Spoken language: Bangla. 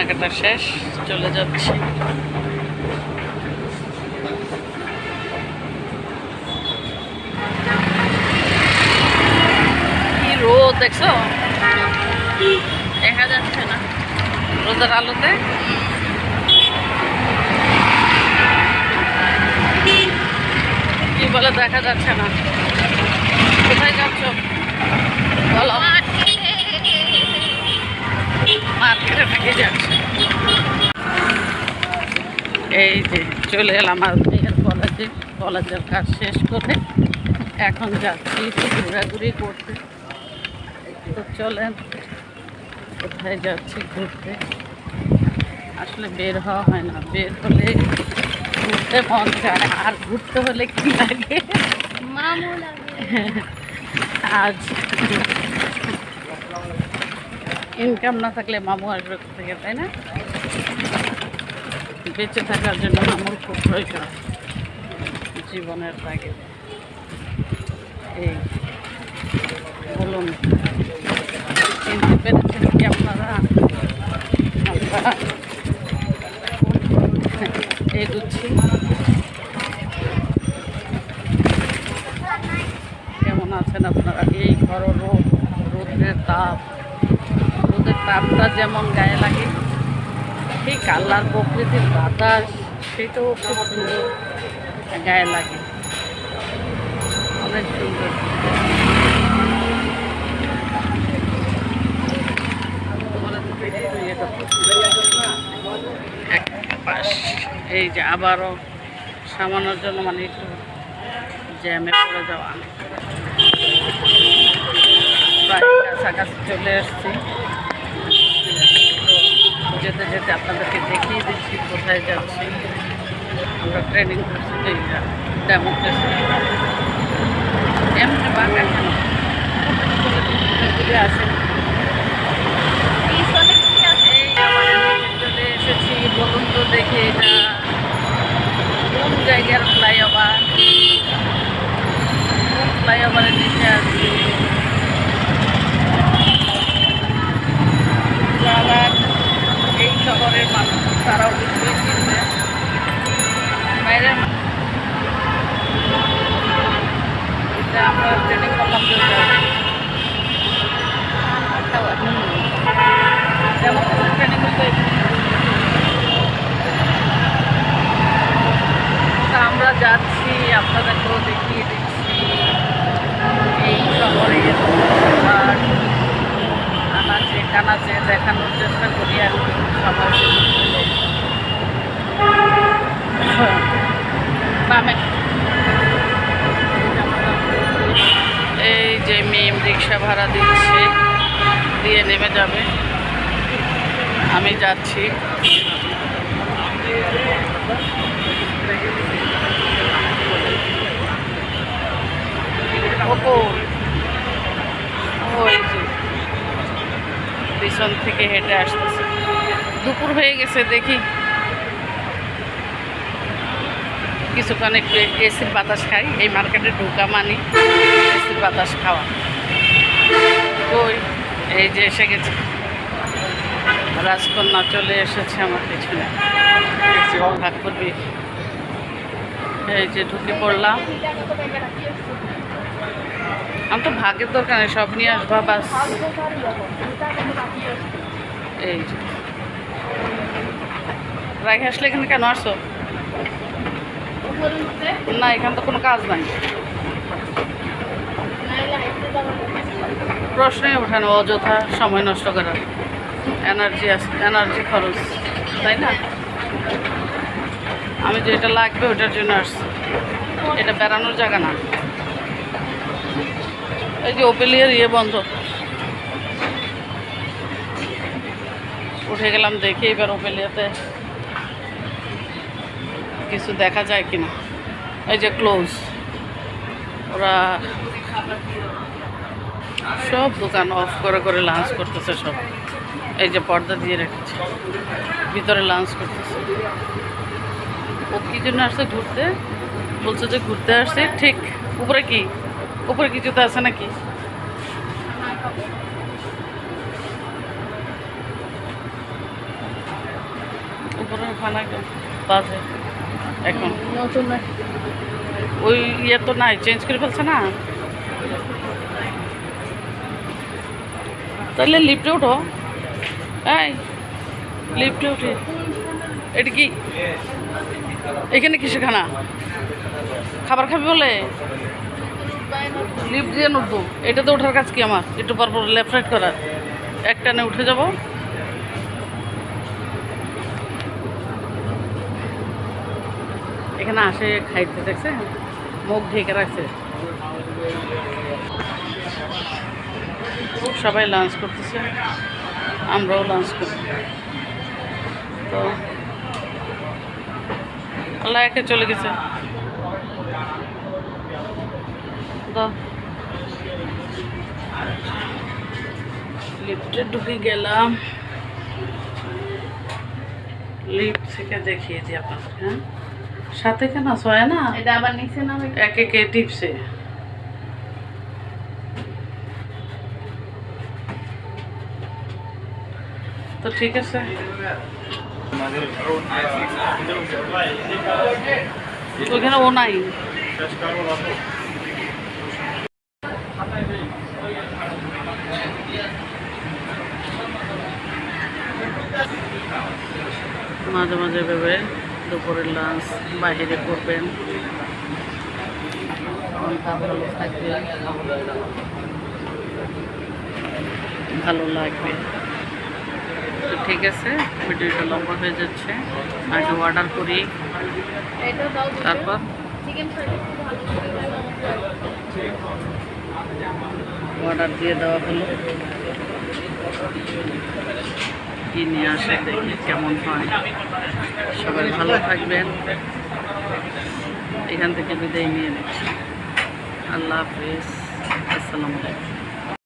কেনাকাটা শেষ চলে যাচ্ছি। কি রোদ দেখছ? দেখা যাচ্ছে না রোদের আলোতে। কি বলে দেখা যাচ্ছে না। কোথায় যাচ্ছ? বলো। থেকে যাচ্ছে। এই যে চলে এলাম আমার মেয়ের কলেজে। কলেজের কাজ শেষ করে এখন যাচ্ছি একটু ঘোরাঘুরি করতে। তো চলেন কোথায় যাচ্ছি ঘুরতে? আসলে বের হওয়া হয় না বের হলে ঘুরতে মন চায় আর ঘুরতে হলে কি লাগে? আজ ইনকাম না থাকলে মামু আসবে থেকে তাই না? বেঁচে থাকার জন্য আমার খুব প্রয়োজন জীবনের তাকে এই বলুন, চিনতে পেরেছেন কি আপনারা? এগুচ্ছি কেমন আছেন আপনারা? এই ঘর রোদ, রোদের তাপ, রোদের তাপটা যেমন গায়ে লাগে ঠিক আল্লাহর প্রকৃতির বাতাস সেটাও খুব সুন্দর গায়ে লাগে। অনেক সুন্দর। এই যে আবারও সামানোর জন্য মানে একটু জ্যামে পড়ে যাওয়া। কাছাকাছি চলে এসছি। যেতে যেতে আপনাদেরকে দেখিয়ে দিচ্ছি কোথায় যাচ্ছি। আমরা ট্রেনিং করছি ডেমোক্রেসি এমনি বাংলা কেন ঘুরে আসে এই আমাদের নিচে চলে এসেছি বলুন তো দেখি এটা কোন জায়গার ফ্লাইওভার কোন ফ্লাইওভারের নিচে আছি যারা এই শহরের মানুষ তারাও বুঝবে কিনবে বাইরের মা- এটা আমরা ট্রেনিং করলাম তো এটা- হুম। যেমন ট্রেনিং হতো তা আমরা যাচ্ছি আপনাদেরকেও দেখিয়ে দিচ্ছি এই শহরে আর আনাচে কানাচে দেখানোর চেষ্টা করি আর কি সবাই এই যে মেম রিক্সা ভাড়া দিচ্ছে দিয়ে নেমে যাবে। আমি যাচ্ছি। ওপর ওই যে পিছন থেকে হেঁটে আসতেছে। দুপুর হয়ে গেছে, দেখি। কিছুক্ষণ একটু এসির বাতাস খাই, এই মার্কেটে ঢুকা মানি এসির বাতাস খাওয়া। ওই, এই যে এসে গেছে। রাজকন্যা চলে এসেছে আমার পিছনে। ভাগ করবি। এই যে ঢুকে পড়লাম। আমি তো ভাগের দরকার নেই, সব নিয়ে আসবা, বাস। এই রাখে আসলে এখানে কেন আসছো? না, এখানে তো কোনো কাজ নাই। প্রশ্নই ওঠানো অযথা সময় নষ্ট করার। এনার্জি এনার্জি খরচ, তাই না? আমি যেটা লাগবে ওটার জন্য আসছি। এটা বেড়ানোর জায়গা না। এই যে ওপেলিয়ার ইয়ে বন্ধ। উঠে গেলাম দেখি এবার ওপেলিয়াতে কিছু দেখা যায় কিনা। এই যে ক্লোজ ওরা সব দোকান অফ করে করে লাঞ্চ করতেছে সব। এই যে পর্দা দিয়ে রেখেছে। ভিতরে লাঞ্চ করতেছে। ও কি জন্য আসছে ঘুরতে? বলছে যে ঘুরতে আসছে। ঠিক, উপরে কি? উপরে কিছু তো আছে নাকি? বাজে। এখন। নতুন ওই ইয়ে তো নাই চেঞ্জ করে ফেলছে না? তাহলে লিফটে উঠো এই লিফটে উঠে। এটা কি? এখানে কিসে খানা? খাবার খাবি বলে? লিফট দিয়ে এটা তো ওঠার কাজ কি আমার? একটু পর পর লেফট রাইট করার। একটানে উঠে যাব। এখানে আসে খাইতে, দেখছে? মুখ ঢেকে রাখছে। সবাই লাঞ্চ করতেছে। আমরাও লাঞ্চ করি তো, আল্লাহ একে চলে গেছে তো লিফটে ঢুকে গেলাম। লিফট থেকে দেখিয়েছি আপনাদের হ্যাঁ? সাথে কেন সয় না? এটা আবার নিচে নামে এক একে টিপসে? তো ঠিক আছে। ওইখানে ও নাই। মাঝে মাঝে ভেবে দুপুরের লাঞ্চ বাইরে করবেন। ভালো লাগবে। তো ঠিক আছে, ভিডিওটা লম্বা হয়ে যাচ্ছে। আগে অর্ডার করি। তারপর? অর্ডার দিয়ে দেওয়া হলো। কি নিয়ে আসে, দেখি কেমন হয়। সবাই ভালো থাকবেন। এখান থেকে বিদায় নিয়ে নিচ্ছি। আল্লাহ হাফিজ। আসসালামু আলাইকুম।